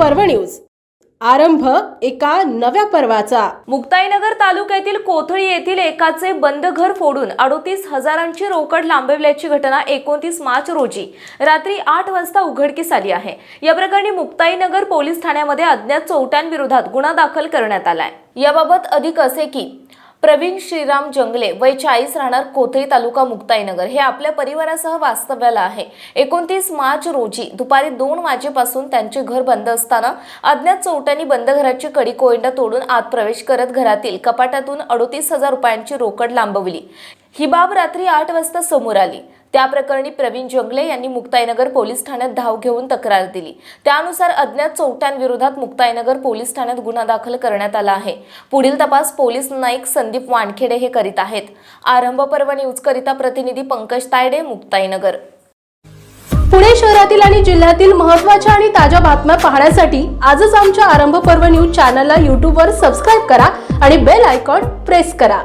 News. आरंभ एका नव्या पर्वाचा. मुक्ताईनगर तालुक्यातील कोथळी येथील एकाचे बंद घर फोडून अडोतीस हजारांची रोकड लांबविल्याची घटना एकोणतीस मार्च रोजी रात्री आठ वाजता उघडकीस आली आहे. या प्रकरणी मुक्ताईनगर पोलीस ठाण्यामध्ये अज्ञात चौट्यांविरोधात गुन्हा दाखल करण्यात आलाय. याबाबत अधिक असे की प्रवीण श्रीराम जंगले वय चाळीस राहणार कोथळी तालुका मुक्ताईनगर. हे आपल्या परिवारासह वास्तव्याला आहे. एकोणतीस मार्च रोजी दुपारी दोन वाजेपासून त्यांचे घर बंद असताना अज्ञात चोरट्यांनी बंद घराची कडी कोयंडा तोडून आत प्रवेश करत घरातील कपाटातून अडोतीस हजार रुपयांची रोकड लांबवली. ही बाब रात्री आठ वाजता समोर आली. त्या प्रकरणी प्रवीण जंगले यांनी मुक्ताईनगर पोलीस ठाण्यात धाव घेऊन तक्रार दिली. त्यानुसार अज्ञात चौट्यांविरोधात मुक्ताईनगर पोलीस ठाण्यात गुन्हा दाखल करण्यात आला आहे. पुढील तपास पोलीस नाईक संदीप वानखेडे हे करीत आहेत. आरंभ पर्व न्यूजकरिता प्रतिनिधी पंकज तायडे मुक्ताईनगर. पुणे शहरातील आणि जिल्ह्यातील महत्त्वाच्या आणि ताज्या बातम्या पाहण्यासाठी आजच आमच्या आरंभ पर्व न्यूज चॅनलला यूट्यूबवर सबस्क्राईब करा आणि बेल आयकॉन प्रेस करा.